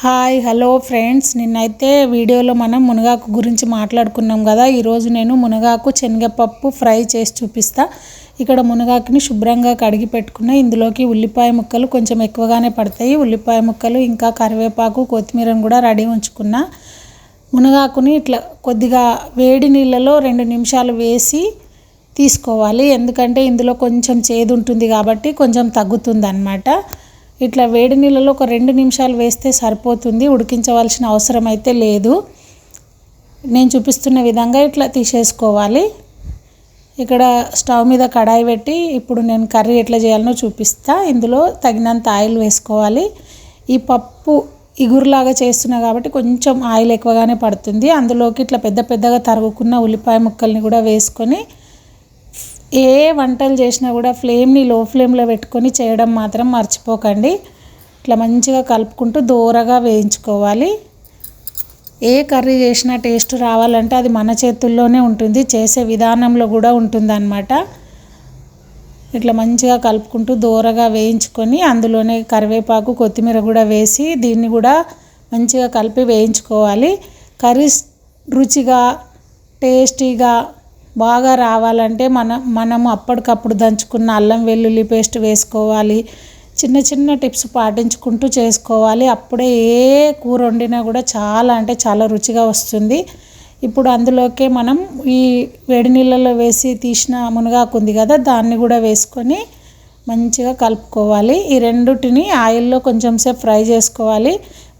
Hi hello friends. నిన్నైతే వీడియోలో మనం మునగాకు గురించి మాట్లాడుకున్నాం కదా. ఈరోజు నేను మునగాకు శనగపప్పు ఫ్రై చేసి చూపిస్తా. ఇక్కడ మునగాకుని శుభ్రంగా కడిగి పెట్టుకున్న ఇందులోకి ఉల్లిపాయ ముక్కలు కొంచెం ఎక్కువగానే పడతాయి. ఉల్లిపాయ ముక్కలు ఇంకా కరివేపాకు కొత్తిమీరను కూడా రెడీ ఉంచుకున్న. మునగాకుని ఇట్లా కొద్దిగా వేడి నీళ్ళలో రెండు నిమిషాలు వేసి తీసుకోవాలి. ఎందుకంటే ఇందులో కొంచెం చేదు ఉంటుంది కాబట్టి కొంచెం తగ్గుతుంది అన్నమాట ఇట్లా వేడి నీళ్ళలో ఒక రెండు నిమిషాలు వేస్తే సరిపోతుంది. ఉడికించవలసిన అవసరం అయితే లేదు. నేను చూపిస్తున్న విధంగా ఇట్లా తీసేసుకోవాలి. ఇక్కడ స్టవ్ మీద కడాయి పెట్టి ఇప్పుడు నేను కర్రీ ఎట్లా చేయాలనో చూపిస్తా. ఇందులో తగినంత ఆయిల్ వేసుకోవాలి. ఈ పప్పు ఇగురులాగా చేస్తున్నా కాబట్టి కొంచెం ఆయిల్ ఎక్కువగానే పడుతుంది. అందులోకి ఇట్లా పెద్ద పెద్దగా తరుగుకున్న ఉల్లిపాయ ముక్కల్ని కూడా వేసుకొని ఏ వంటలు చేసినా కూడా ఫ్లేమ్ని లో ఫ్లేమ్లో పెట్టుకొని చేయడం మాత్రం మర్చిపోకండి. ఇట్లా మంచిగా కలుపుకుంటూ దూరగా వేయించుకోవాలి. ఏ కర్రీ చేసినా టేస్ట్ రావాలంటే అది మన చేతుల్లోనే ఉంటుంది చేసే విధానంలో కూడా ఉంటుందన్నమాట. ఇట్లా మంచిగా కలుపుకుంటూ దూరగా వేయించుకొని అందులోనే కరివేపాకు కొత్తిమీర కూడా వేసి దీన్ని కూడా మంచిగా కలిపి వేయించుకోవాలి. కర్రీస్ రుచిగా టేస్టీగా బాగా రావాలంటే మనం మనము అప్పటికప్పుడు దంచుకున్న అల్లం వెల్లుల్లి పేస్ట్ వేసుకోవాలి. చిన్న చిన్న టిప్స్ పాటించుకుంటూ చేసుకోవాలి. అప్పుడే ఏ కూర వండినా కూడా చాలా అంటే చాలా రుచిగా వస్తుంది. ఇప్పుడు అందులోకే మనం ఈ వేడి నీళ్ళలో వేసి తీసిన మునగాకు ఉంది కదా దాన్ని కూడా వేసుకొని మంచిగా కలుపుకోవాలి. ఈ రెండుటిని ఆయిల్లో కొంచెం సేపు ఫ్రై చేసుకోవాలి.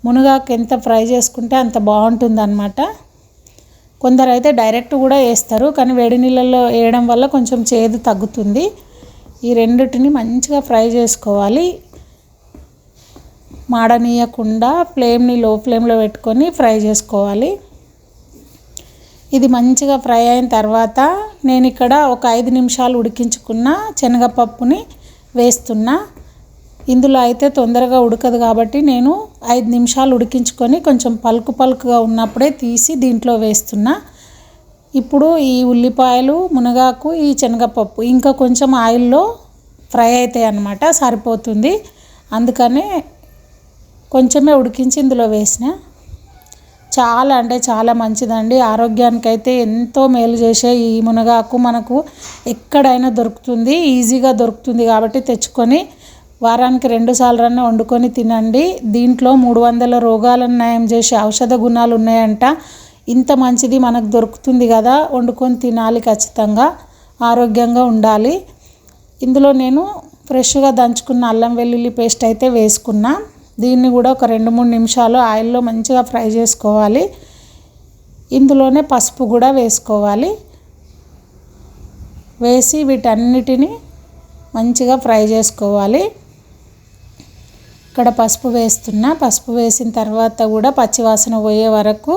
మునగాకు ఎంత ఫ్రై చేసుకుంటే అంత బాగుంటుంది అనమాట కొందరు అయితే డైరెక్ట్ కూడా వేస్తారు కానీ వేడి నీళ్ళల్లో వేయడం వల్ల కొంచెం చేదు తగ్గుతుంది. ఈ రెండిటిని మంచిగా ఫ్రై చేసుకోవాలి. మాడనీయకుండా ఫ్లేమ్ని లో ఫ్లేమ్లో పెట్టుకొని ఫ్రై చేసుకోవాలి. ఇది మంచిగా ఫ్రై అయిన తర్వాత నేను ఇక్కడ ఒక ఐదు నిమిషాలు ఉడికించుకున్న శనగపప్పుని వేస్తున్నా. ఇందులో అయితే తొందరగా ఉడకదు కాబట్టి నేను ఐదు నిమిషాలు ఉడికించుకొని కొంచెం పలుకు పలుకుగా ఉన్నప్పుడే తీసి దీంట్లో వేస్తున్నా. ఇప్పుడు ఈ ఉల్లిపాయలు మునగాకు ఈ శనగపప్పు ఇంకా కొంచెం ఆయిల్లో ఫ్రై అవుతాయి అన్నమాట సరిపోతుంది. అందుకనే కొంచెమే ఉడికించి ఇందులో వేసిన. చాలా అంటే చాలా మంచిదండి. ఆరోగ్యానికైతే ఎంతో మేలు చేసే ఈ మునగాకు మనకు ఎక్కడైనా దొరుకుతుంది ఈజీగా దొరుకుతుంది కాబట్టి తెచ్చుకొని వారానికి రెండు సార్లన్నా వండుకొని తినండి. దీంట్లో మూడు వందల రోగాలను నయం చేసే ఔషధ గుణాలు ఉన్నాయంట. ఇంత మంచిది మనకు దొరుకుతుంది కదా వండుకొని తినాలి ఖచ్చితంగా ఆరోగ్యంగా ఉండాలి. ఇందులో నేను ఫ్రెష్గా దంచుకున్న అల్లం వెల్లుల్లి పేస్ట్ అయితే వేసుకున్నా. దీన్ని కూడా ఒక రెండు మూడు నిమిషాలు ఆయిల్లో మంచిగా ఫ్రై చేసుకోవాలి. ఇందులోనే పసుపు కూడా వేసుకోవాలి. వేసి వీటన్నిటిని మంచిగా ఫ్రై చేసుకోవాలి. ఇక్కడ పసుపు వేస్తున్నా. పసుపు వేసిన తర్వాత కూడా పచ్చివాసన పోయే వరకు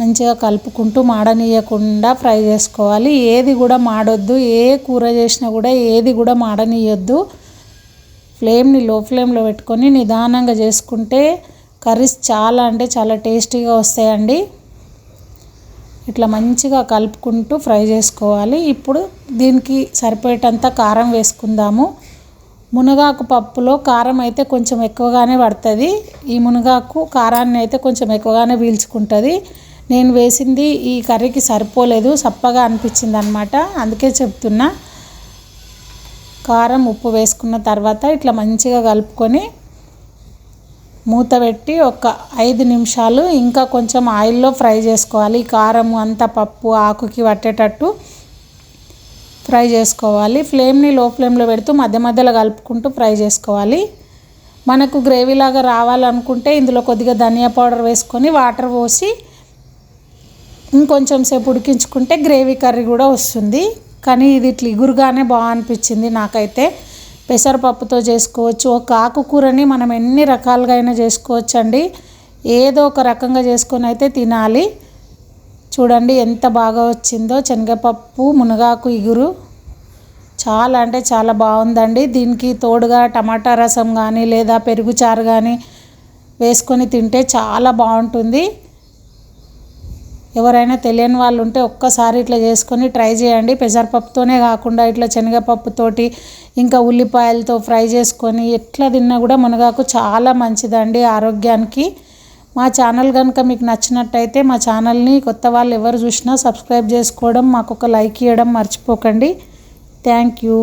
మంచిగా కలుపుకుంటూ మాడనీయకుండా ఫ్రై చేసుకోవాలి. ఏది కూడా మాడొద్దు. ఏ కూర చేసినా కూడా ఏది కూడా మాడనీయొద్దు. ఫ్లేమ్ని లో ఫ్లేమ్లో పెట్టుకొని నిదానంగా చేసుకుంటే కర్రీస్ చాలా అంటే చాలా టేస్టీగా వస్తాయండి. ఇట్లా మంచిగా కలుపుకుంటూ ఫ్రై చేసుకోవాలి. ఇప్పుడు దీనికి సరిపోయేటంత కారం వేసుకుందాము. మునగాకు పప్పులో కారం అయితే కొంచెం ఎక్కువగానే పడుతుంది. ఈ మునగాకు కారాన్ని అయితే కొంచెం ఎక్కువగానే పీల్చుకుంటుంది. నేను వేసింది ఈ కర్రీకి సరిపోలేదు సప్పగా అనిపించింది అనమాట అందుకే చెప్తున్నా. కారం ఉప్పు వేసుకున్న తర్వాత ఇట్లా మంచిగా కలుపుకొని మూత పెట్టి ఒక ఐదు నిమిషాలు ఇంకా కొంచెం ఆయిల్లో ఫ్రై చేసుకోవాలి. కారం అంతా పప్పు ఆకుకి పట్టేటట్టు ఫ్రై చేసుకోవాలి. ఫ్లేమ్ని లో ఫ్లేమ్లో పెడుతూ మధ్య మధ్యలో కలుపుకుంటూ ఫ్రై చేసుకోవాలి. మనకు గ్రేవీలాగా రావాలనుకుంటే ఇందులో కొద్దిగా ధనియా పౌడర్ వేసుకొని వాటర్ పోసి ఇంకొంచెం సేపు ఉడికించుకుంటే గ్రేవీ కర్రీ కూడా వస్తుంది. కానీ ఇది ఇట్లా ఇగురుగానే బాగా అనిపించింది నాకైతే. పెసరపప్పుతో చేసుకోవచ్చు. ఒక ఆకుకూరని మనం ఎన్ని రకాలుగా అయినా చేసుకోవచ్చండి. ఏదో ఒక రకంగా చేసుకొని అయితే తినాలి. చూడండి ఎంత బాగా వచ్చిందో. శనగపప్పు మునగాకు ఇగురు. చాలా అంటే చాలా బాగుందండి. దీనికి తోడుగా టమాటా రసం కానీ లేదా పెరుగు చారు కానీ వేసుకొని తింటే చాలా బాగుంటుంది. ఎవరైనా తెలియని వాళ్ళు ఉంటే ఒక్కసారి ఇట్లా చేసుకొని ట్రై చేయండి. పెసరపప్పుతోనే కాకుండా ఇట్లా శనగపప్పుతోటి ఇంకా ఉల్లిపాయలతో ఫ్రై చేసుకొని ఎట్లా తిన్నా కూడా మునగాకు చాలా మంచిదండి ఆరోగ్యానికి. మా ఛానల్ కనుక మీకు నచ్చినట్టయితే మా ఛానల్ని కొత్త వాళ్ళు ఎవరు చూసినా సబ్స్క్రైబ్ చేసుకోవడం మాకు ఒక లైక్ ఇవ్వడం మర్చిపోకండి. Thank you.